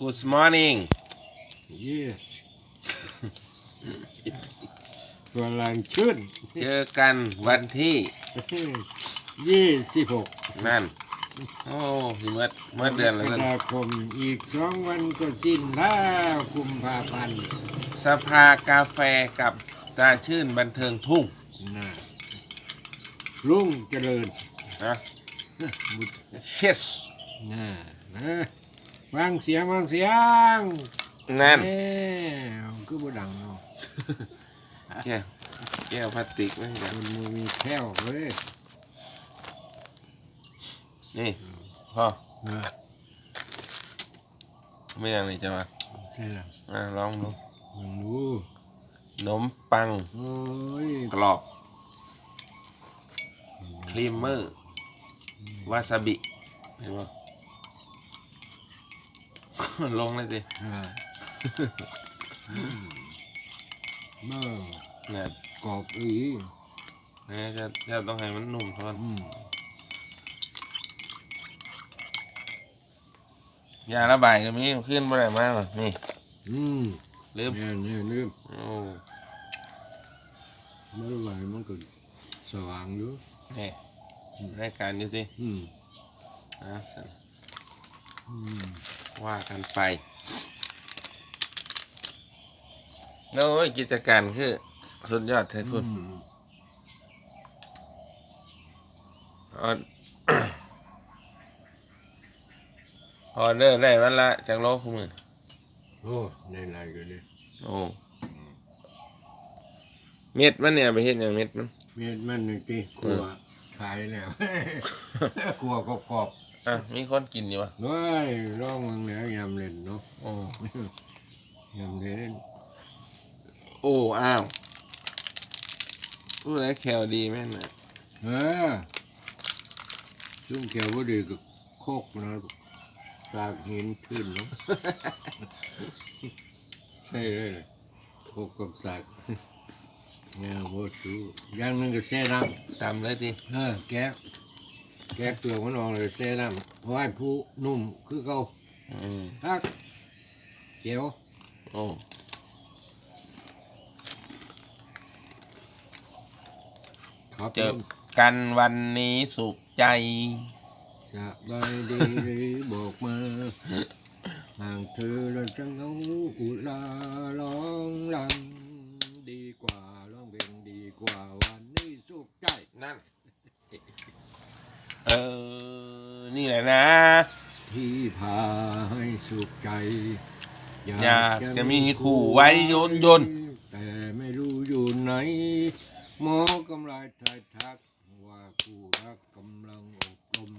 Good morning yes พลังขึ้นเจอกันวันที่ยี่สิบหกนั่น โอ้สิเมื่อเมื่อเดือนกแล้วรนั่นกฎาคมอีกสองวันก็สิ้นแล้วกุมภาพันธ์สภากาแฟกับตาชื่นบันเทิงทุ่งนะรุ่งเจริญนะมุดเชสนะนะ วางเสียงวางเสียงนั่นแน่คือบ่ดังเนาะแก้วแก้วพลาสติกนั่นกันมันมือมีแค่วเว้ยนี่พ่อนะไม่อย่างนี้จะมาใช่ละอะลองดูมึงรู้ขนมปังโอ้ยกรอบครีมเมอร์วาซาบิเห็นป่ ลงเลยสิอ่าอืมเมื่อเนี่ยกรอบอีเนี่ยจะจะต้องให้มันนุ่มทอนอืมยาระบายก็มีขึ้นบ่ได้มากหรอกนี่อืมลืมเนี่ยเนี่ยลืมโอ้เมื่อไหร่มันก็สว่างอยู่นี่รายการอยู่สิอืมอะสั่นอืม ว่ากันไปโน้ยกิจการคือสุดยอดเทคุณอืมออออเดอร์ได้วันละจากโลคุณมือโอ้ในไรก็เลยโอ้เม็ดมันเนี่ยไปเห็นอย่างเม็ดมัน เมียนมันหนึ่งทีกลัวขายแล้วกลัวกรอบกร อบอะมีคนกินอยู่วะๆน้อยร้องมึงแล้วยำเล่นเนาะโอ้ยำเล่นโอ้อ้าวพูดแล้วแคลดีแม่นน่ะเออซุ่มแก้วบ่ดีก็โคกนะสากหินขึ้นเนาะใช่เลยโคกกับสากเนี่ยบ่สู้อย่างหนึงก็แช่น้ตำเลยทีำเออแกะ แกะเปลือกมันออกเลยแช่น้ำเอาไว้ผู้นุ่มคือเก่าอืมทักเจียวโอ้ครับเจอกันวันนี้สุขใจ สบายดีหรือบอกมาห่างเธอแล้วจะเหงาอุลาร้องรังดีกว่าร้องเพลงดีกว่าวันนี้สุขใจนั่น เออ นี่แหละนะ ที่พาให้สุขใจ อยากจะมีคู่ไว้ยนต์ยนต์แต่ไม่รู้อยู่ไหน หมอกำลายทายทัก ว่าคู่รักกำลังอบรม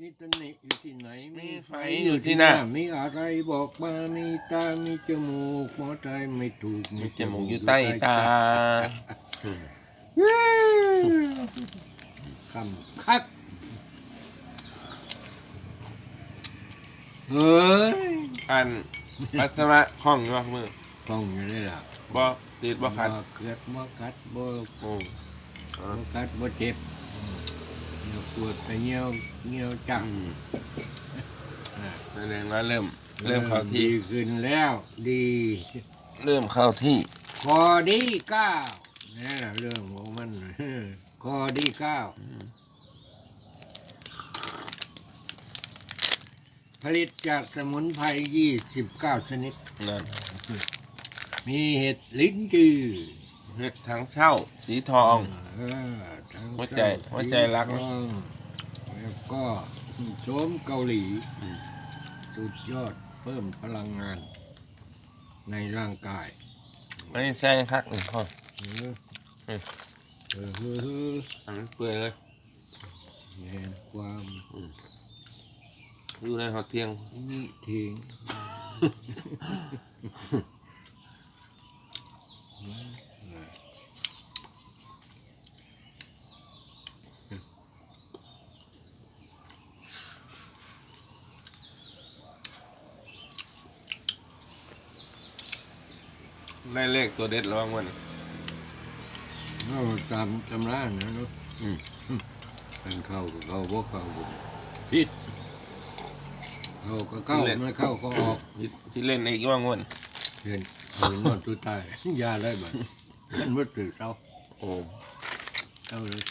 มีตำหนิอยู่ที่ไหน มีไฟอยู่ที่หน้ามีอะไรบอกมา มีตา มีจมูกหมอใจไม่ถูก มีจมูกอยู่ใต้ตา คำคักเฮ้ยอันปัสสาวะห้องว่ามือต้องอย่างนี้ล่ะบ่ติดบ่ขัดเกิดบ่กัดบ่โอ้บ่กัดบ่เจ็บเนื้อปวดไปเงี้ยวเงี้ยวจังอืมแสดงว่าเริ่ม เริ่มเข้าที่ ดีขึ้นแล้ว ดีเริ่มเข้าที่คอดีเก้านี่แหละเรื่องของมัน คอดีเก้า ผลิตจากสมุนไพร29ชนิด นั่นมีเห็ดลิ้นจือเฮ็ดทั้งเช่า สีทอง เออทั้งหัวใจเาหัวใจรัก สีทองแล้วก็โสมเกาหลีอืม สุดยอดเพิ่มพลังงาน ในร่างกาย ไม่ใช่คักหนึ่งพ่อเอออืมเออเออเออ อันนั้นเปื่อยเลย แห่งความอ ยู่ในหอเที่ยงนิทิงได้เลขตัวเด็ดระวังมัน เอาตามตำรานะเนาะอืมเป็นเข้ากับเข้าบ่เข้าบ่ผิด เข้าก็เข้าไม่เข้าก็ออกที่ที่เล่นอีกว่างวนเห็นเอานอนตัวตายยาได้บ่มันบ่ตื่นเช้าโอ้เช้าเลย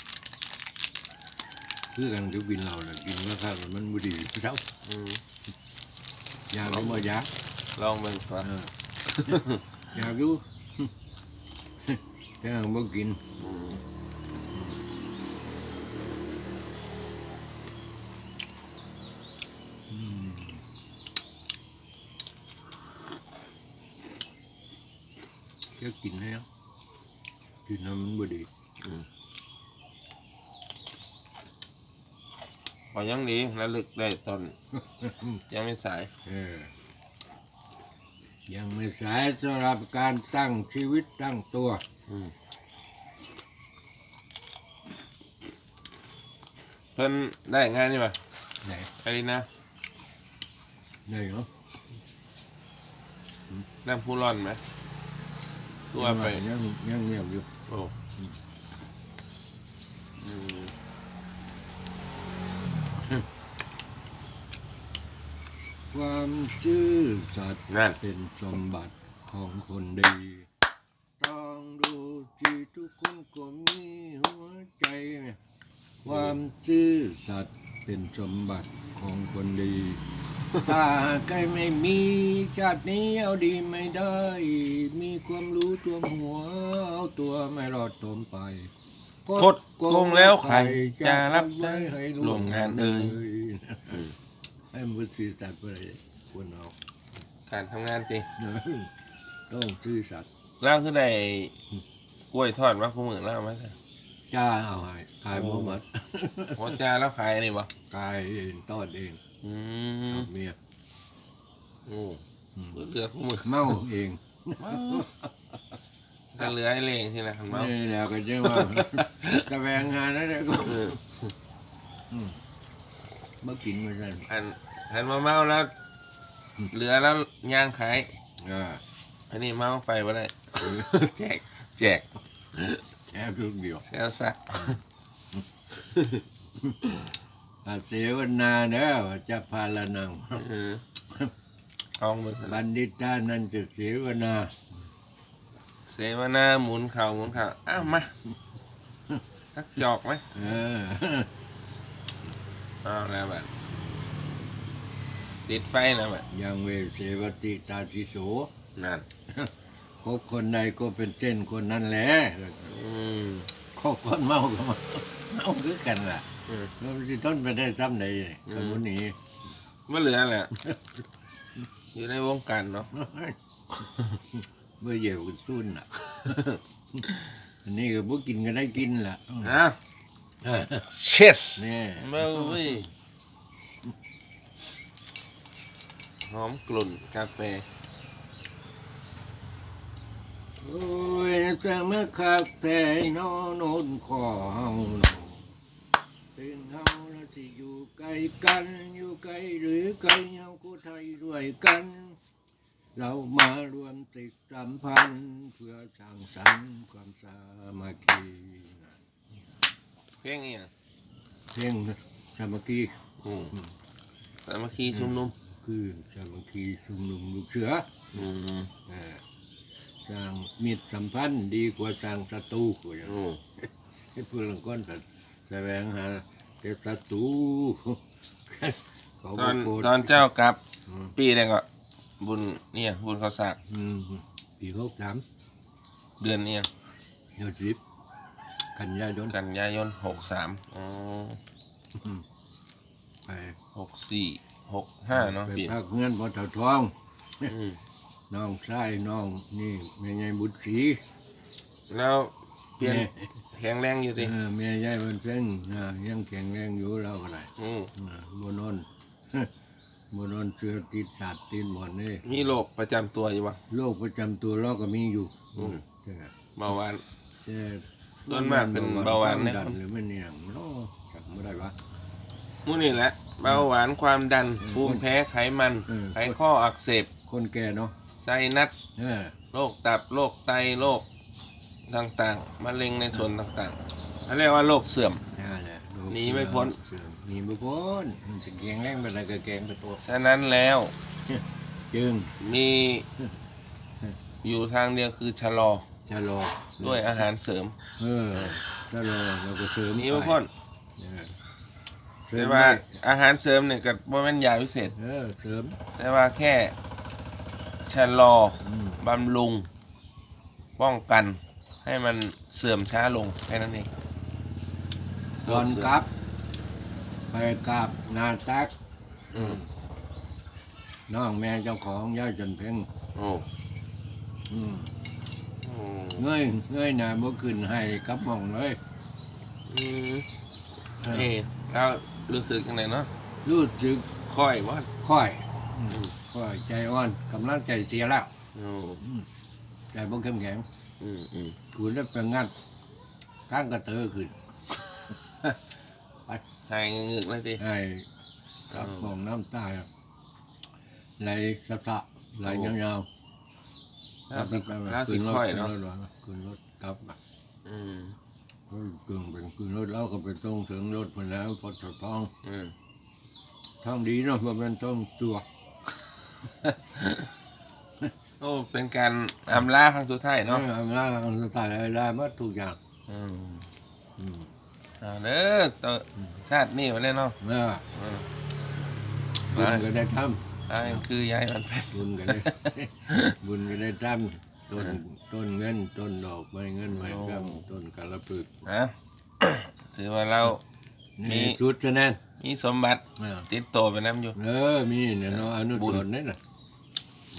คือกันกับกินเหล้าน่ะกินแล้วครับมันบ่ดีเช้าอืมอยากเอาบ่อยากลองเบิ่งก่อนเอออยากอยู่แต่บ่กิน อืม จะกินแล้วกินแล้วมันบ่ดีพอยังดีระลึกได้ตอน ยังไม่สาย เออ ยังไม่สายสำหรับการตั้งชีวิตตั้งตัว อืมเพิ่นได้งานนี่ป่ะไหนไอ้นะไหนเหรอน้ำผู้ร้อนไหม ตัวไปยังยังเงียบอยู่โอ้อืมความซื่อสัตย์นั่นเป็นสมบัติของคนดี ต้องดูจีทุกคนก็มีหัวใจ ความซื่อสัตย์เป็นสมบัติของคนดี ถ้าหากใครไม่มีชาตินี้เอาดีไม่ได้ มีความรู้ตัวหัวเอาตัวไม่รอดตมไปกดโกงแล้วใครจะรับได้ร่วมงานเอ่ยให้มันซื่อสัตย์ไปควรเอาการทำงานจริงต้องซื่อสัตย์เล่าคือได้กล้วยทอดว่าคู่มือเล่าไหมคะจ้าเอาให้ขายหมดหมดโอจ้าแล้วขายอันนี่บ่ขายเองตอดเอง อืมกับเมียโอ้เหลือคู่มือเมาเองก็เหลือไอ้เลงที่ละคันเมานี่แหล้วก็จะว่ากระแวงงานนั่นแหละก็เออมากินมาสั่นอันอันมาเมาแล้ว เหลือแล้วย่างขายอ่าอันนี้เมาไปว่าได้แจกแจกแค่ลูกเดียวแซวซะอา เสวนาเด้อว่าจะพาละนังเออเอามือบัณฑิตานันจะเสวนา เสวนาหมุนเข่าหมุนเข่าอ้าวมาสักจอกไหมเอออ้าวแล้วแบบติดไฟแล้วแบบยังเวเสวติตาทิโสนั่นคบคนใดก็เป็นเส้นคนนั้นแหละอืมคบคนเมาก็มาเมาคือกันล่ะ อืมแล้วสิต้นไปได้ซ้ำใดนี่อืมคนนู้นนี้ไม่เหลือแหละ อยู่ในวงการเนาะเมื่อเหยี่ยวกันสุนอะ อันนี้ก็พวกกินก็ได้กินล่ะอ้าวเชสนี่เบ้ยหอมกลุ่นกาแฟโอ้ยจะมาคักแต่นอโนนขอเฮาเนาะเป็นเฮาแล้วสิอยู่ไกลกัน อยู่ไกลหรือไกลเฮาก็ไทยด้วยกัน เรามารวมติดสัมพันธ์เพื่อสร้างสรรค์ความสามัคคีเพลงอีหยังเพ่งสามัคคีอืมสามัคคีชุมนุมคือสามัคคีชุมนุมลูกเสืออืมเอ่อสร้างมิตรสัมพันธ์ดีกว่าสร้างศัตรูกว่าอย่างอืมให้เพื่อนก้อนแต่ แสวงหาแต่ศัตรูเขาตอนโกรธตอนเจ้ากลับอืมปีแรกก็ บุญเนี่ย บุญเขาสากอืมปีหกสามเดือนเนี่ยเดือนสิบกันยายนกันยายนหกสามอ๋อไปหกสี่หกห้าเนาะไปปีพักเงินพอเถ่าทอง อืมน้องชายน้องนี่แม่ยายบุตรศรีแล้วเปลี่ยนแม่ แข็งแรงอยู่เอสิอแม่ยายมันเพ่งอ่ายังแข็งแรงอยู่เราก็ได้อืมอ่าบนนบนนเชื้อติดสาดติดหมอนนี่มีโรคประจำตัวอยู่ปะโรคประจำตัวเราก็มีอยู่อืมแต่เบาหวาน แต่ส่วนมากเป็นเบาหวานคเนี่มดันหรือไม่เนี่ยเนาะจำไม่ได้วะมูนี่แหละเบาหวานความดันอืมภูมิแพ้ไขมันอืมไขข้ออักเสบคนแก่เนาะไซนัสเออโรคตับโรคไตโรค ต่างๆมะเร็งในส่วนต่างๆเขาเรียกว่าโรคเสื่อม นั่นแหละโรคหนีไม่พ้น เสื่อมมีบุพนมันจะแกงแรงไปไหนก็แกงไปตัวฉะนั้นแล้วจึงมีอยู่ทางเดียวคือชะลอชะลอด้วยอาหารเสริมเออชะลอแล้วก็เสริมนี่พ่อพ่นเออเสริแต่มว่าได้อาหารเสริมเนี่ยกับว่าแม่นยาพิเศษ เออเสริมแต่ว่าแค่ชะลออืมบำรุงป้องกัน ให้มันเสื่อมช้าลงแค่นั้นเองตอนกลับ ไปกลับนาตักอืมน้องแม่เจ้าของย่าจันเพ่งโอ้อืมโอ้เงยเงยหน้าบ่ขึ้นให้กลับหมองเลยอืมเอ๊ะแล้วรู้สึกยังไงเนาะรู้สึกค่อยว่าค่อยอืมค่อยใจอ่อนกำลังใจเสียแล้วโอ้ ใจบ่เข้มแข็ง อืมอืมกูได้ไปงัดข้างกระเตอขึ้นใช่เงึกเลยสิไอ้กับของน้ำตายไหลสะสะไหลยาวๆแล้วสิไปไปแล้วสิขึ้นรถค่อยขึ้นเนาะรถขึ้นรถกลับมาอืมก็กึ่งเป็นขึ้นรถแล้วก็ไปต้องถึงรถมาแล้วพอถอดท้องอืมท้องดีเนาะเพราะมันต้องตัว โอ้เป็นการอำลาครั้งสุดท้ายเนาะเนาะอำนาจอันสายอะไรมาทุกอย่างอืมอืมเอาเด้อต่อชาตินี่มาเลยเนาะเมื่ออืมบุญก็ได้ทอ่าคือยายมันเป็นำบุญก็ได้บุญก็ได้ทำต้นต้นเงินต้นดอกไม้เงินไม้กำต้นกาลปึกนะถือว่าเรา มีนี่ชุดซะแน่นมีสมบัติเออติดโตวไปน้ำอยู่ เออ มีเนี่ยเนาะอนุบุสญรณ์นี่น่ะ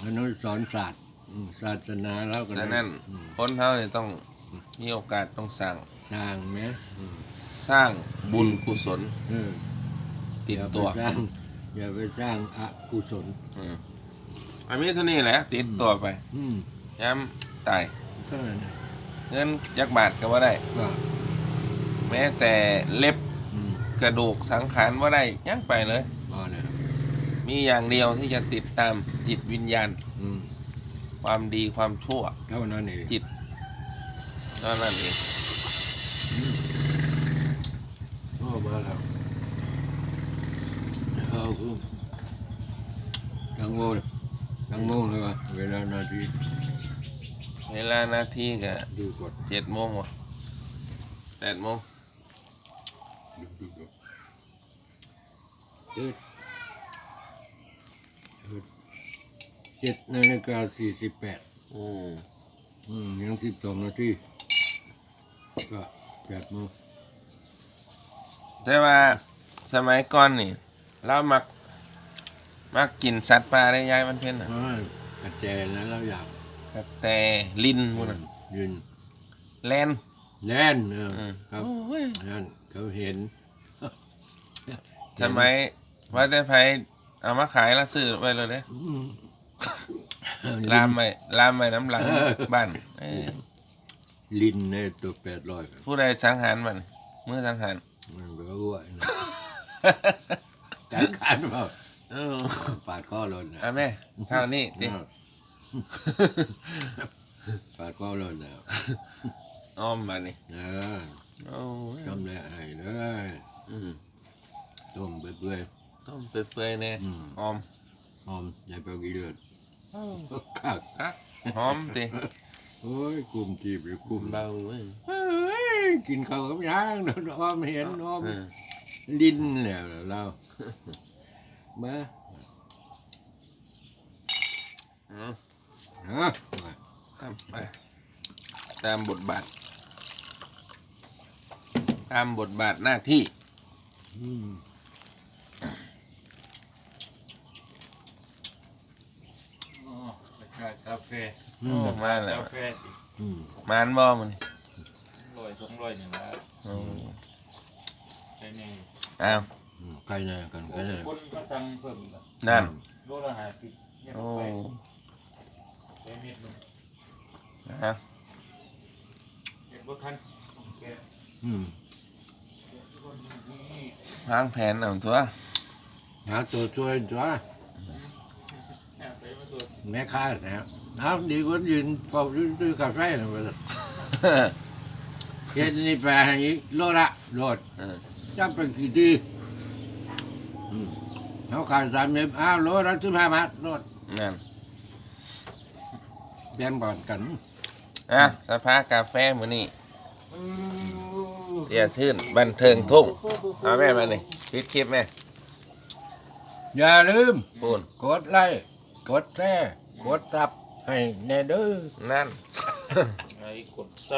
อนุสรณ์ศาสตร์อืมศาสนาแล้วก็ดัได้งนั้นอืมคนเท่าเนี่ยต้องมีโอกาสต้องสร้างสร้างไหมอืมสร้างบุญกุศลเออติดอย่าไปตัวสร้างอย่าไปสร้างอกุศลอืมอันนี้เท่านี้แหละติดตัวไปอืมย้ำตายเท่านั้นเงินยักบาทก็ว่าได้ ก็แม้แต่เล็บอืมกระดูกสังขารว่าได้ยังไปเลยก็เนี่ย มีอย่างเดียวที่จะติดตามจิตวิญญาณ อืมความดีความชั่ว เท่านั้นเองจิตเท่านั้นเองโอ้มาแล้วเอาคือจังโมงจังโมงเลยวะเวลานาทีเวลานาทีก็ดูกดเจ็ดโมงวะแปดโมงดูดูดูเจ็ด เจ็ดนาฬิกาสี่สิบแปดอืมอืมยังสิบสองนาทีก็แปดโมงแต่ว่าสมัยก่อนนี่ เรามัก มักกินสัตว์ป่าได้ยายมันเพ่นอะ อ่ากระแจนะเราอยากกระแต่ลินมูนน่ะยืนแลน แล่นเอออืมครับโอ้ยนั่นเขาเห็นสมัยว่าแต่ไผเอามาขายแล้วซื้อไว้เลยเด้อืม ลามไปลามไปน้ำหลังบ้านเอ้ยลินเนี่ยตัวแปดร้อยผู้ใดสังหารมันมือสังหารมันก็อ้วนนะจัดการเปล่าเออปาดข้อหล่นนะเอาแม่เท่านี้ดิปาดข้อหล่นแล้วอ้อมมานี่เออโอ้ยจำได้ไอ้เลยอืมต้มไปเปื่อยต้มเปื่อยๆแน่อืมหอมหอมอย่าไปเอากี่เลือด คักครับหอมสิโอ้ยกลุ่มจีบหรือกลุ่มเบาเว้ยเฮ้ยกินข้าวกับย่างนอนอ้อมเห็นอ้อม เออลิ้นแล้วเรามาเอาฮะตามไปตามบทบาท ตามบทบาทหน้าที่อืม อ๋อประชา กาแฟอืโอ้มมาแล้วกาแฟติอืมมานบ่มันนี่ร้อยสองร้อยนี่ละโอ้ไอ้นี่อ้าวอืมใกล้แน่กันใกล้แน่คนก็สั่งเพิ่มอีกละนั่นโลละห้าสิบเนี่ยโอ้ไปไปเม็ดหนึงนะฮะเก็บบ่ทันแกะอืมเก็บทุกคนนี่วางแผนเอาตัวหาตัวช่วยตัว เนี่ยไปมาสวด แม่ค้านะครับเอาดีกว่ายืนเฝ้าซื้อกาแฟนะเว้ยเฮ็ดนี่ไปให้อีกโลละโลดเออจับไปกี่ทีเขาขายสามเม็ดอ้าวโลละสิบห้าบาทรถนั่นแบ่งก่อนกันอะสภากาแฟมื้อนี้เดี๋ยวชื่นบันเทิงทุ่งเอาแม่มานี่ปิดคลิปแม่อย่าลืมปูน กดไลค์ กดแชร์กดตับให้แน่เด้อ นั่น ไอ้กดซับ